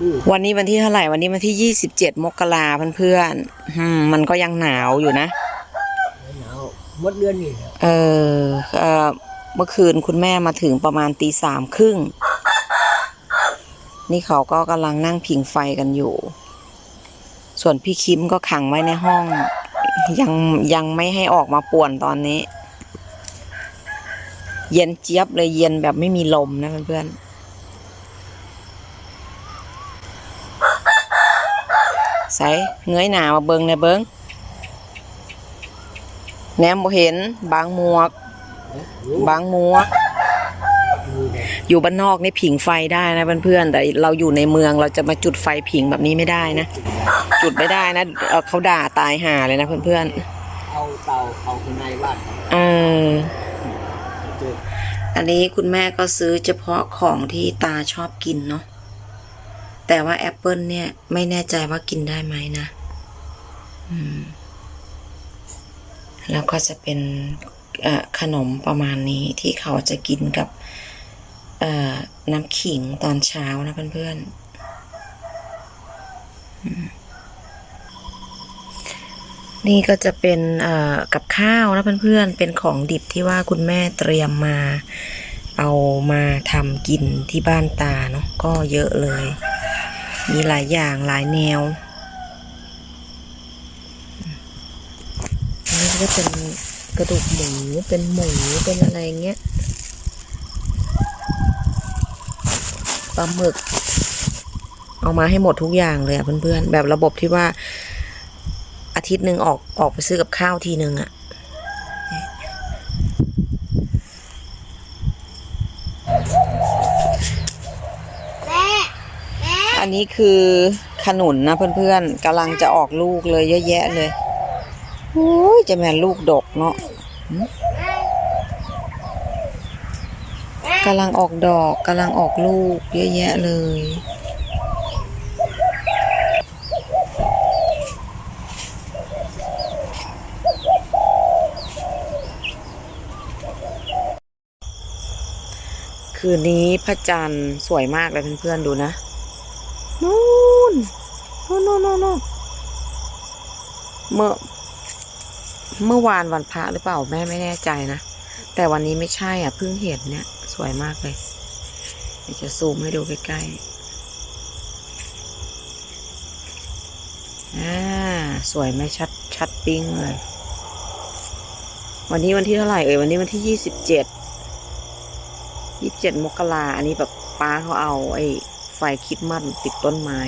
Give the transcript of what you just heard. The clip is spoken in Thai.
ดื้อวันนี้วันที่เท่าไหร่วันนี้วันที่ยี่สิบเจ็ดมกราเพื่อนๆอืมมันก็ยังหนาวอยู่นะ หนาวหมดเดือนนี่แหละเออเออเมื่อคืนคุณแม่มาถึงประมาณตีสามครึ่ง นี่เขาก็กำลังนั่งผิงไฟกันอยู่ ส่วนพี่คิมก็ขังไว้ในห้อง ยังยังไม่ให้ออกมาป่วนตอนนี้ เย็นเจี๊ยบเลยเย็นแบบไม่มีลมนะเพื่อนๆ ใส่เงยหนามาเบิงในเบิงแหนมบ่เห็นบางหมวกรู้บางหมวกดูเนี่ยอยู่บ้านนอกนี่ผิงไฟได้นะเพื่อนๆแต่เราอยู่ในเมืองเราจะมาจุดไฟผิงแบบนี้ไม่ได้นะ จุดไม่ได้นะเอ่อเขาด่าตายห่าเลยนะเพื่อนเอาเตาเอาข้างในบ้านๆเออเจออันนี้คุณแม่ก็ซื้อเฉพาะของที่ตาชอบกินเนาะ แต่ว่าแอปเปิลเนี่ย ไม่แน่ใจว่ากินได้ไหมนะมแล้วก็จะเป็นขนมประมาณนี้ที่เขาจะกินกับน้ำขิงตอนเช้านะเพื่อนๆ นี่ก็จะเป็นกับข้าวนะเพื่อนๆ เป็นของดิบที่ว่าคุณแม่เตรียมมา เอามาทำกินที่บ้านตาเนาะก็เยอะเลย มีหลายอย่างหลายแนวนนี้ก็เป็นกระดูกหมูเป็นหมูเป็นอะไรเงี้ยปลาหมึก เอามาให้หมดทุกอย่างเลยอะเพื่อนๆ แบบระบบที่ว่าอาทิตย์หนึ่งออกออกไปซื้อกับข้าวทีหนึ่งอะ อันนี้คือขนุนนะเพื่อนๆกำลังจะออกลูกเลยเยอะแยะเลยโอ้ยจะแม่ลูกดกเนาะกำลังออกดอกกำลังออกลูกเยอะแยะเลยคืนนี้พระจันทร์สวยมากเลยเพื่อนๆดูนะ นนู่นนู่นนู่นเมื่อ เมื่อวานวันพระหรือเปล่าแม่ไม่แน่ใจนะ แต่วันนี้ไม่ใช่อะเพิ่งเห็นเนี่ย สวยมากเลยเดี๋ยวจะซูมให้ดูใกล้ๆอ่าสวยไหมชัดชัดปิ้งเลย วันนี้วันที่เท่าไหร่เอ่ยวันนี้วันที่ยี่สิบเจ็ดยี่สิบเจ็ดมกราอันนี้แบบป้าเขาเอาไอ้ไฟคิดมัดติดต้นไม้